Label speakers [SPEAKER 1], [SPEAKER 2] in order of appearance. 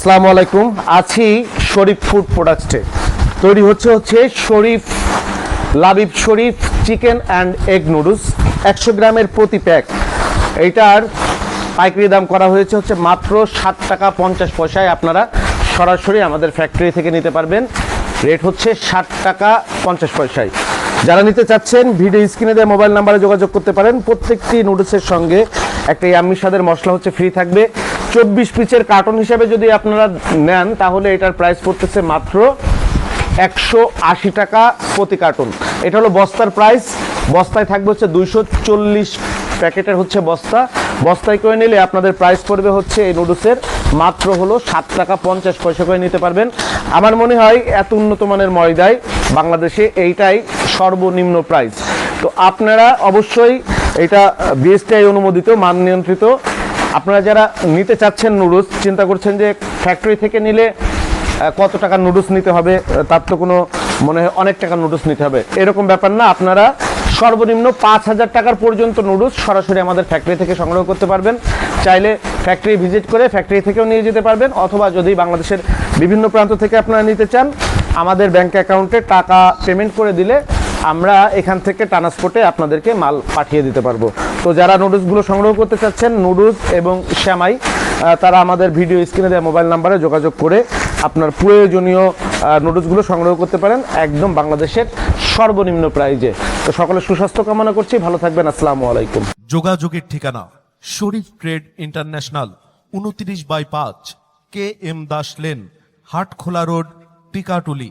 [SPEAKER 1] আসসালামু আলাইকুম। আছি শরীফ ফুড প্রোডাক্টসে। তৈরি হচ্ছে হচ্ছে Sharif, Labib Sharif chicken and egg noodles. একশো গ্রামের প্রতি প্যাক। এইটার পাইকারি দাম করা হয়েছে হচ্ছে মাত্র ষাট টাকা পঞ্চাশ পয়সায়। আপনারা সরাসরি আমাদের ফ্যাক্টরি থেকে নিতে পারবেন। রেট হচ্ছে ষাট টাকা পঞ্চাশ পয়সায়। যারা নিতে চাচ্ছেন, ভিডিও স্ক্রিনে দেওয়া মোবাইল নাম্বারে যোগাযোগ করতে পারেন। প্রত্যেকটি নুডলসের সঙ্গে একটা ইয়াম্মি স্বাদের মশলা হচ্ছে ফ্রি থাকবে। চব্বিশ পিচের কার্টন হিসেবে যদি আপনারা নেন, তাহলে এটার প্রাইস পড়তেছে মাত্র একশো আশি টাকা প্রতি কার্টন। এটা হলো বস্তার প্রাইস বস্তায় থাকবে হচ্ছে দুইশো চল্লিশ প্যাকেটের হচ্ছে বস্তা। বস্তায় করে নিলে আপনাদের প্রাইস পড়বে হচ্ছে এই নুডলসের মাত্র হলো সাত টাকা পঞ্চাশ পয়সা করে নিতে পারবেন। আমার মনে হয় এত উন্নত মানের ময়দায় বাংলাদেশে এইটাই সর্বনিম্ন প্রাইস তো আপনারা অবশ্যই এটা বিএসটিআই অনুমোদিত, মান নিয়ন্ত্রিত। আপনারা যারা নিতে চাচ্ছেন নুডলস চিন্তা করছেন যে ফ্যাক্টরি থেকে নিলে কত টাকা নুডলস নিতে হবে তার তো কোনো মনে হয় অনেক টাকা নুডলস নিতে হবে। এরকম ব্যাপার না, আপনারা সর্বনিম্ন পাঁচ হাজার টাকার পর্যন্ত নুডলস সরাসরি আমাদের ফ্যাক্টরি থেকে সংগ্রহ করতে পারবেন। চাইলে ফ্যাক্টরি ভিজিট করে ফ্যাক্টরি থেকেও নিয়ে যেতে পারবেন, অথবা যদি বাংলাদেশের বিভিন্ন প্রান্ত থেকে আপনারা নিতে চান, আমাদের ব্যাংক অ্যাকাউন্টে টাকা পেমেন্ট করে দিলে আমরা এখান থেকে ট্রান্সপোর্টে আপনাদেরকে মাল পাঠিয়ে দিতে পারব। তো যারা নুডলসগুলো সংগ্রহ করতে চাচ্ছেন নুডলস এবং শ্যামাই তারা আমাদের ভিডিও স্ক্রিনে দেওয়া মোবাইল নাম্বারে যোগাযোগ করে আপনার প্রয়োজনীয় নুডলসগুলো সংগ্রহ করতে পারেন একদম বাংলাদেশের সর্বনিম্ন প্রাইজে তো সকলে সুস্বাস্থ্য কামনা করছি, ভালো থাকবেন, আসসালামু আলাইকুম।
[SPEAKER 2] যোগাযোগের ঠিকানা, শরীফ ট্রেড ইন্টারন্যাশনাল, উনত্রিশ বাই পাঁচ, K M Das lane, Hatkhola road, Tikatuli.